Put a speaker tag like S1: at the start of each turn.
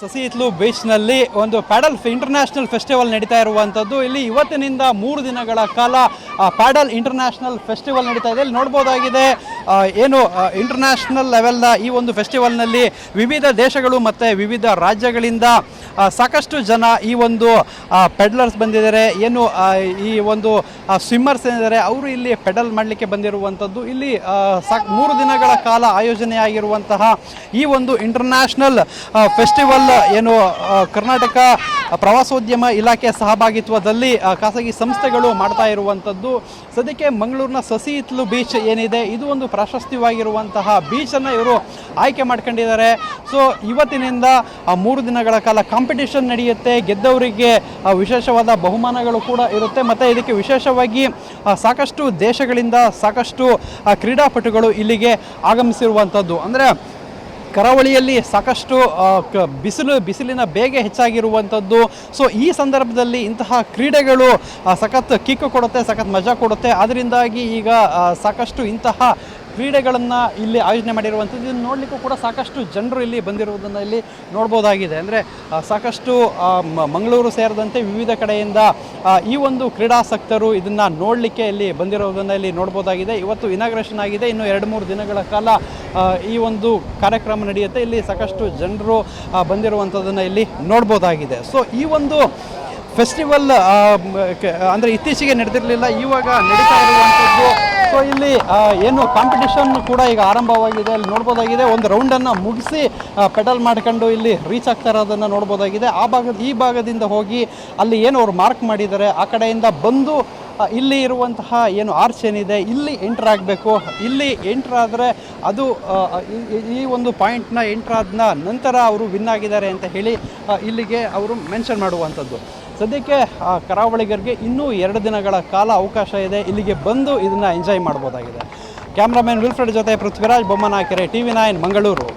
S1: ಸಸಿ ಇತ್ಲು ಬೀಚ್ನಲ್ಲಿ ಒಂದು paddle international festival ನಡೀತಾ ಇರುವಂಥದ್ದು. ಇಲ್ಲಿ ಇವತ್ತಿನಿಂದ ಮೂರು ದಿನಗಳ ಕಾಲ ಪ್ಯಾಡಲ್ ಇಂಟರ್ನ್ಯಾಷನಲ್ ಫೆಸ್ಟಿವಲ್ ನಡೀತಾ ಇದೆ. ಇಲ್ಲಿ ನೋಡ್ಬೋದಾಗಿದೆ ಏನು ಇಂಟರ್ನ್ಯಾಷನಲ್ ಲೆವೆಲ್ನ ಈ ಒಂದು ಫೆಸ್ಟಿವಲ್ನಲ್ಲಿ ವಿವಿಧ ದೇಶಗಳು ಮತ್ತು ವಿವಿಧ ರಾಜ್ಯಗಳಿಂದ ಸಾಕಷ್ಟು ಜನ ಈ ಒಂದು ಪೆಡ್ಲರ್ಸ್ ಬಂದಿದ್ದಾರೆ. ಏನು ಈ ಒಂದು ಸ್ವಿಮ್ಮರ್ಸ್ ಏನಿದ್ದಾರೆ, ಅವರು ಇಲ್ಲಿ ಪೆಡಲ್ ಮಾಡಲಿಕ್ಕೆ ಬಂದಿರುವಂಥದ್ದು. ಇಲ್ಲಿ ಮೂರು ದಿನಗಳ ಕಾಲ ಆಯೋಜನೆಯಾಗಿರುವಂತಹ ಈ ಒಂದು ಇಂಟರ್ನ್ಯಾಷನಲ್ ಫೆಸ್ಟಿವಲ್ ಏನು ಕರ್ನಾಟಕ ಪ್ರವಾಸೋದ್ಯಮ ಇಲಾಖೆ ಸಹಭಾಗಿತ್ವದಲ್ಲಿ ಖಾಸಗಿ ಸಂಸ್ಥೆಗಳು ಮಾಡ್ತಾ ಇರುವಂಥದ್ದು. ಸದ್ಯಕ್ಕೆ ಮಂಗಳೂರಿನ ಸಸಿ ಇತ್ಲು ಬೀಚ್ ಏನಿದೆ, ಇದು ಒಂದು ಪ್ರಾಶಸ್ತ್ಯವಾಗಿರುವಂತಹ ಬೀಚನ್ನು ಇವರು ಆಯ್ಕೆ ಮಾಡ್ಕೊಂಡಿದ್ದಾರೆ. ಸೊ ಇವತ್ತಿನಿಂದ ಮೂರು ದಿನಗಳ ಕಾಲ ಕಾಂಪಿಟೇಷನ್ ನಡೆಯುತ್ತೆ. ಗೆದ್ದವರಿಗೆ ವಿಶೇಷವಾದ ಬಹುಮಾನಗಳು ಕೂಡ ಇರುತ್ತೆ. ಮತ್ತು ಇದಕ್ಕೆ ವಿಶೇಷವಾಗಿ ಸಾಕಷ್ಟು ದೇಶಗಳಿಂದ ಸಾಕಷ್ಟು ಕ್ರೀಡಾಪಟುಗಳು ಇಲ್ಲಿಗೆ ಆಗಮಿಸಿರುವಂಥದ್ದು. ಅಂದರೆ ಕರಾವಳಿಯಲ್ಲಿ ಸಾಕಷ್ಟು ಬಿಸಿಲು, ಬಿಸಿಲಿನ ಬೇಗ ಹೆಚ್ಚಾಗಿರುವಂಥದ್ದು. ಸೊ ಈ ಸಂದರ್ಭದಲ್ಲಿ ಇಂತಹ ಕ್ರೀಡೆಗಳು ಸಖತ್ ಕಿಕ್ಕು ಕೊಡುತ್ತೆ, ಸಖತ್ ಮಜಾ ಕೊಡುತ್ತೆ. ಅದರಿಂದಾಗಿ ಈಗ ಸಾಕಷ್ಟು ಇಂತಹ ಕ್ರೀಡೆಗಳನ್ನು ಇಲ್ಲಿ ಆಯೋಜನೆ ಮಾಡಿರುವಂಥದ್ದು. ಇದನ್ನು ನೋಡಲಿಕ್ಕೂ ಕೂಡ ಸಾಕಷ್ಟು ಜನರು ಇಲ್ಲಿ ಬಂದಿರುವುದನ್ನು ಇಲ್ಲಿ ನೋಡ್ಬೋದಾಗಿದೆ. ಅಂದರೆ ಸಾಕಷ್ಟು ಮಂಗಳೂರು ಸೇರಿದಂತೆ ವಿವಿಧ ಕಡೆಯಿಂದ ಈ ಒಂದು ಕ್ರೀಡಾಸಕ್ತರು ಇದನ್ನು ನೋಡಲಿಕ್ಕೆ ಇಲ್ಲಿ ಬಂದಿರೋದನ್ನು ಇಲ್ಲಿ ನೋಡ್ಬೋದಾಗಿದೆ. ಇವತ್ತು ಇನಾಗ್ರೇಷನ್ ಆಗಿದೆ. ಇನ್ನು ಎರಡು ಮೂರು ದಿನಗಳ ಕಾಲ ಈ ಒಂದು ಕಾರ್ಯಕ್ರಮ ನಡೆಯುತ್ತೆ. ಇಲ್ಲಿ ಸಾಕಷ್ಟು ಜನರು ಬಂದಿರುವಂಥದ್ದನ್ನು ಇಲ್ಲಿ ನೋಡ್ಬೋದಾಗಿದೆ. ಸೊ ಈ ಒಂದು ಫೆಸ್ಟಿವಲ್ ಅಂದರೆ ಇತ್ತೀಚೆಗೆ ನಡೆದಿರಲಿಲ್ಲ. ಇವಾಗ ನಡೀತಾ ಇರುವಂಥದ್ದು ಸೊ ಇಲ್ಲಿ ಏನು ಕಾಂಪಿಟೇಷನ್ ಕೂಡ ಈಗ ಆರಂಭವಾಗಿದೆ. ಅಲ್ಲಿ ನೋಡ್ಬೋದಾಗಿದೆ, ಒಂದು ರೌಂಡನ್ನು ಮುಗಿಸಿ ಪೆಡಲ್ ಮಾಡ್ಕೊಂಡು ಇಲ್ಲಿ ರೀಚ್ ಆಗ್ತಾ ಇರೋದನ್ನು ನೋಡ್ಬೋದಾಗಿದೆ. ಆ ಭಾಗದ, ಈ ಭಾಗದಿಂದ ಹೋಗಿ ಅಲ್ಲಿ ಏನು ಅವ್ರು ಮಾರ್ಕ್ ಮಾಡಿದ್ದಾರೆ ಆ ಕಡೆಯಿಂದ ಬಂದು ಇಲ್ಲಿ ಇರುವಂತಹ ಏನು ಆರ್ಚ್ ಏನಿದೆ, ಇಲ್ಲಿ ಎಂಟ್ರ್ ಆಗಬೇಕು. ಇಲ್ಲಿ ಎಂಟ್ರ್ ಆದರೆ ಅದು ಈ- ಒಂದು ಪಾಯಿಂಟ್ನ ಎಂಟ್ರ್ ಆದ ನಂತರ ಅವರು ವಿನ್ ಆಗಿದ್ದಾರೆ ಅಂತ ಹೇಳಿ ಇಲ್ಲಿಗೆ ಅವರು ಮೆನ್ಷನ್ ಮಾಡುವಂಥದ್ದು. ಸದ್ಯಕ್ಕೆ ಕರಾವಳಿಗರಿಗೆ ಇನ್ನೂ ಎರಡು ದಿನಗಳ ಕಾಲ ಅವಕಾಶ ಇದೆ. ಇಲ್ಲಿಗೆ ಬಂದು ಇದನ್ನು ಎಂಜಾಯ್ ಮಾಡ್ಬೋದಾಗಿದೆ. ಕ್ಯಾಮ್ರಾಮನ್ ವಿಲ್ಫ್ರೆಡ್ ಜೊತೆ Prithviraj Bommanakere T V nine Mangaluru.